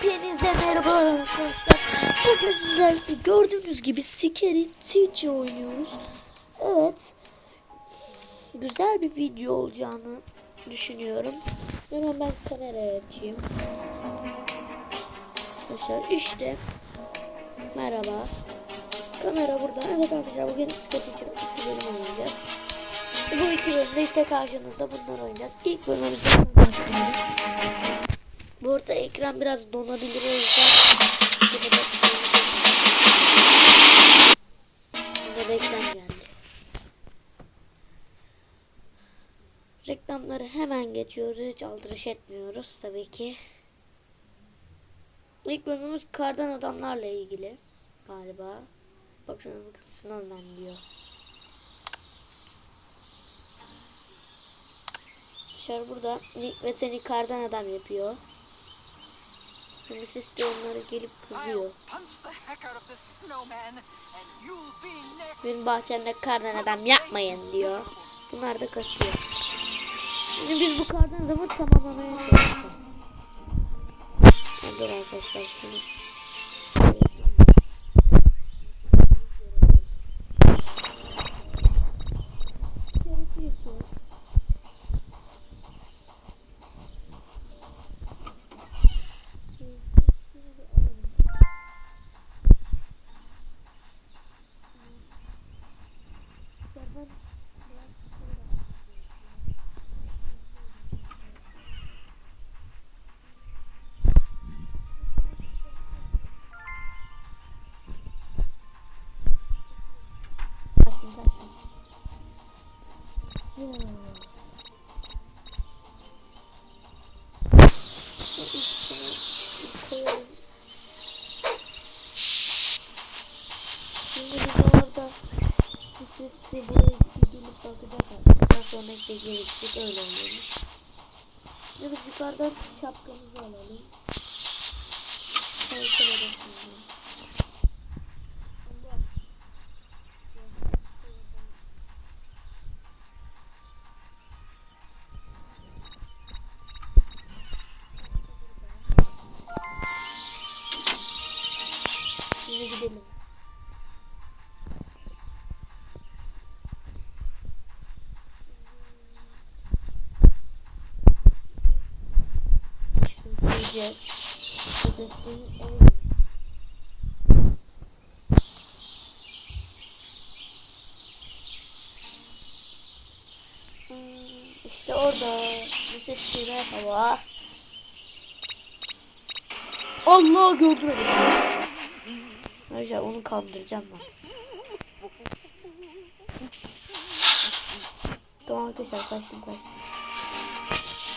Hepinize merhaba arkadaşlar. Bugün sizlerle gördüğünüz gibi Scary Teacher oynuyoruz. Evet. Güzel bir video olacağını düşünüyorum. Hemen ben kamerayı açayım. Arkadaşlar işte. Merhaba. Kamera burada. Evet arkadaşlar bugün Scary Teacher iki bölüm oynayacağız. Bu iki bölümde işte karşınızda bunlar oynayacağız. İlk bölümümüzden başlayalım. Burada ekran biraz donabilir o yüzden. Burada reklam geldi. Reklamları hemen geçiyoruz. Hiç aldırış etmiyoruz tabii ki. İlk bölümümüz kardan adamlarla ilgili galiba. Baksana bakın Snowman diyor. Dışarı burada Nick ve seni kardan adam yapıyor. Mrs. de onlara gelip kızıyor. Benim bahçemde kardan adam yapmayın diyor. Bunlar da kaçıyor. Şimdi biz bu kardan adamı tamamlamaya çalışacağız. Dur arkadaşlar şunu. Şimdi biz orada bir sesle gidip bakacağız. Daha sonra öyle oluyormuş. Şimdi biz yukarıdan şapkamızı alalım. Sayısal arasında. Gideceğiz. Hmm, İşte orada. Mrs. Süre hava. Allah gördüm. Arkadaşlar onu kandıracağım bak. Tamam arkadaşlar kaçtım kaçtım.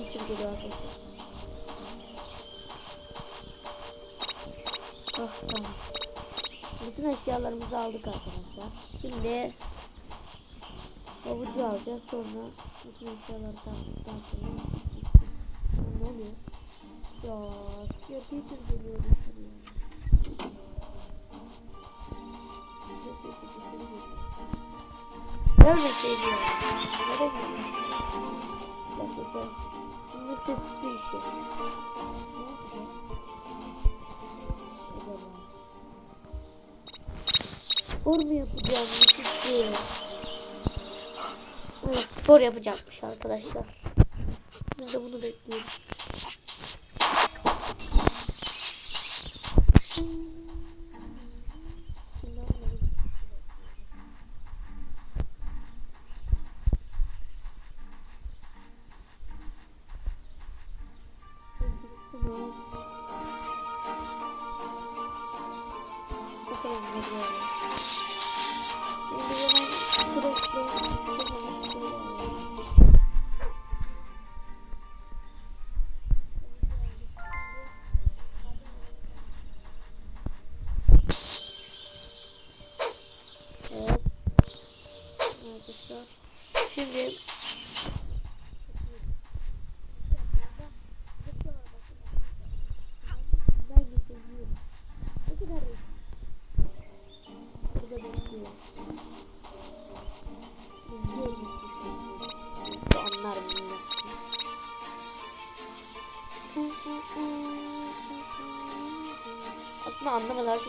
için geliyor arkadaşlar. Ah tamam. Bütün eşyalarımızı aldık arkadaşlar. Şimdi havucu alacağız sonra bütün eşyaları taktıktan sonra ne oluyor? Ya ya teacher geliyor ya? Nereye gitti? Gerçekten. Şimdi ses bir? Acaba? Spor mu yapacağım? Evet, spor yapacakmış arkadaşlar. Biz de bunu bekliyoruz. Evet. Arkadaşlar. Şimdi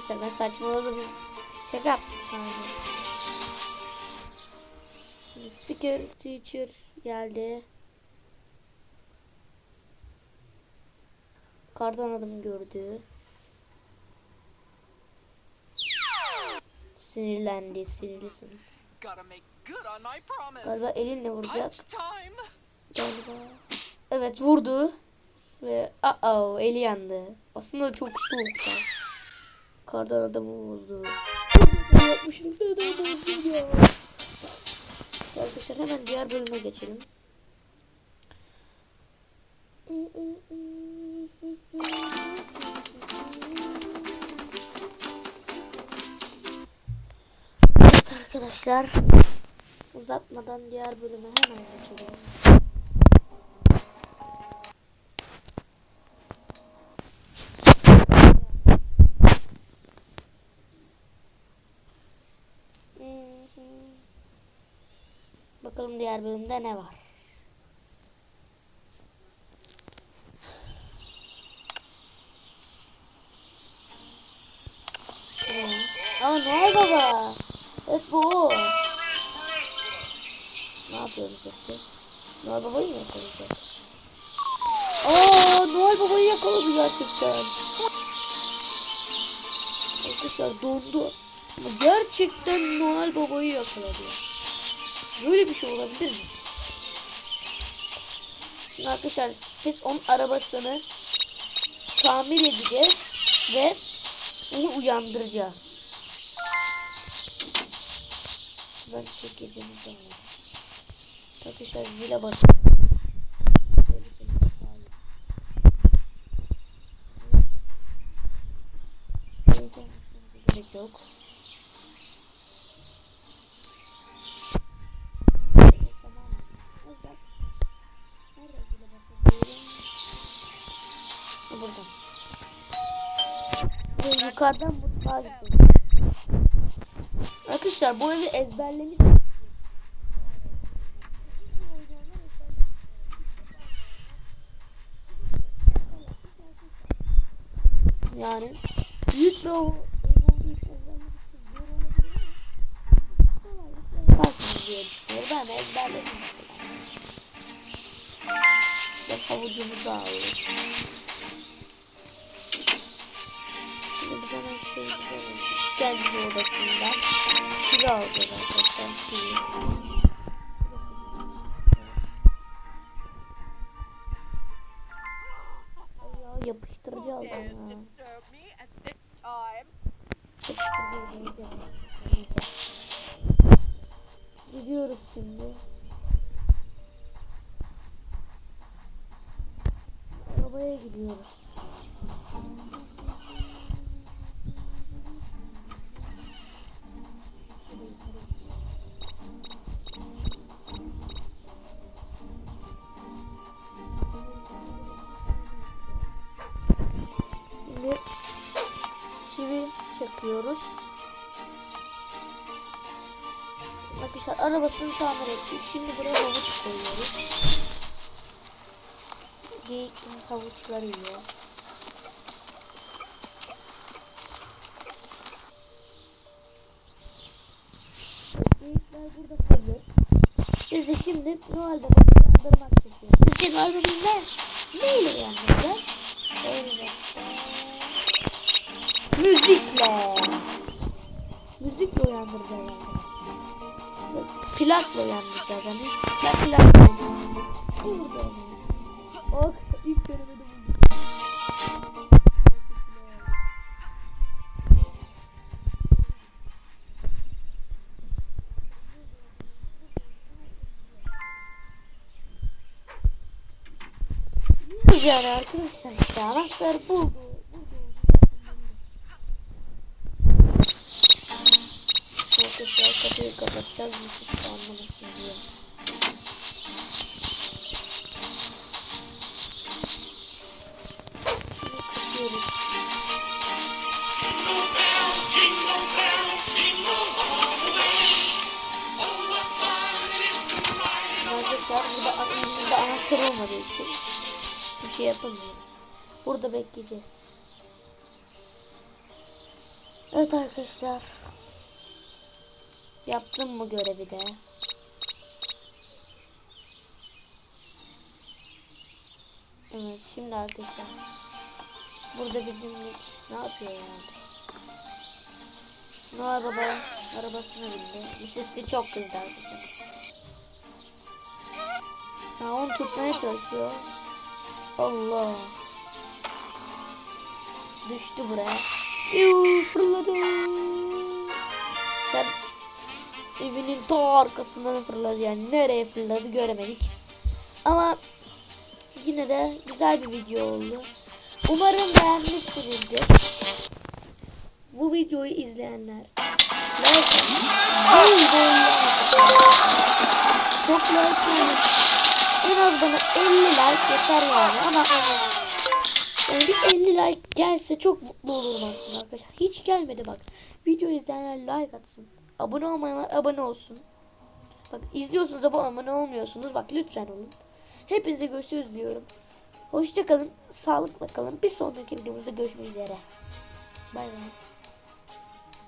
arkadaşlar. Ben saçmaladım. Şaka yaptım sadece. Scare Teacher geldi. Kardan adamı gördü. Sinirlendi, sinirlisin. Galiba elinle vuracak. Galiba. Evet vurdu. Ve aa eli yandı. Aslında çok soğukta. Kardan adamı vurdu. Yapmışım neden bozdum ya. Arkadaşlar hemen diğer bölüme geçelim. Evet arkadaşlar uzatmadan diğer bölüme hemen geçelim. Bakalım diğer bölümde ne var. Aa Noel Baba. Evet bu. Ne yapıyoruz sesli? Noel Baba'yı mı yakalayacak? Aa Noel Baba'yı yakaladı gerçekten. Arkadaşlar dondu. Gerçekten Noel Baba'yı yakaladı. Böyle bir şey olabilir mi? Şimdi arkadaşlar biz onun arabasını tamir edeceğiz ve onu uyandıracağız. Ben çekeceğim. Arkadaşlar zile basın. Gerek yok. Ve yukarıdan mutfağa gidiyoruz. Arkadaşlar bu evi ezberlemiş. Yani büyük bir o yaparsınız diye düşünüyorum. Ben ezberledim. Ve havucumuzu alıyoruz. Who aldım dares ha. disturb me at this time? Yapıştırıcı aldım. Gidiyoruz şimdi. Çakıyoruz. Arkadaşlar arabasını tamir ettik. Şimdi buraya havuç koyuyoruz. Geyik havuçları yiyor. Geyikler burada kalır. Biz de şimdi Noel Baba'yı uyandırmak istiyoruz. Sizce Noel Baba'yı ne? Neyle uyandıracağız? Öyle be. Müzikle uyandıracağız yani. Plakla uyandıracağız hani. Ben plakla uyandıracağım. Oh ilk görmedim. Yani arkadaşlar işte anahtarı buldum. Arkadaşlar kapıyı kapatacağız Yusuf anlamasın diye. Burada anahtar olmadığı için bir şey yapamıyoruz. Burada bekleyeceğiz. Evet arkadaşlar. Yaptım mı görevi de? Evet şimdi arkadaşlar. Burada bizimlik ne yapıyor yani? Noah baba arabasına bindi. Bu sesli çok kızdı arkadaşlar. Ha onu tutmaya çalışıyor. Allah. Düştü buraya. Yuh fırladı. Evinin ta arkasından fırladı yani nereye fırladı göremedik. Ama yine de güzel bir video oldu. Umarım beğenmişsinizdir. Bu videoyu izleyenler. Çok like yani. En az bana 50 like yeter yani ama yani bir 50 like gelse çok mutlu olurum aslında arkadaşlar. Hiç gelmedi bak. Video izleyenler like atsın. Abone olmayanlar abone olsun. Bak izliyorsunuz ama abone olmuyorsunuz. Bak lütfen olun. Hepinize görüşürüz diyorum. Hoşçakalın. Sağlıkla kalın. Bir sonraki videomuzda görüşmek üzere. Bay bay.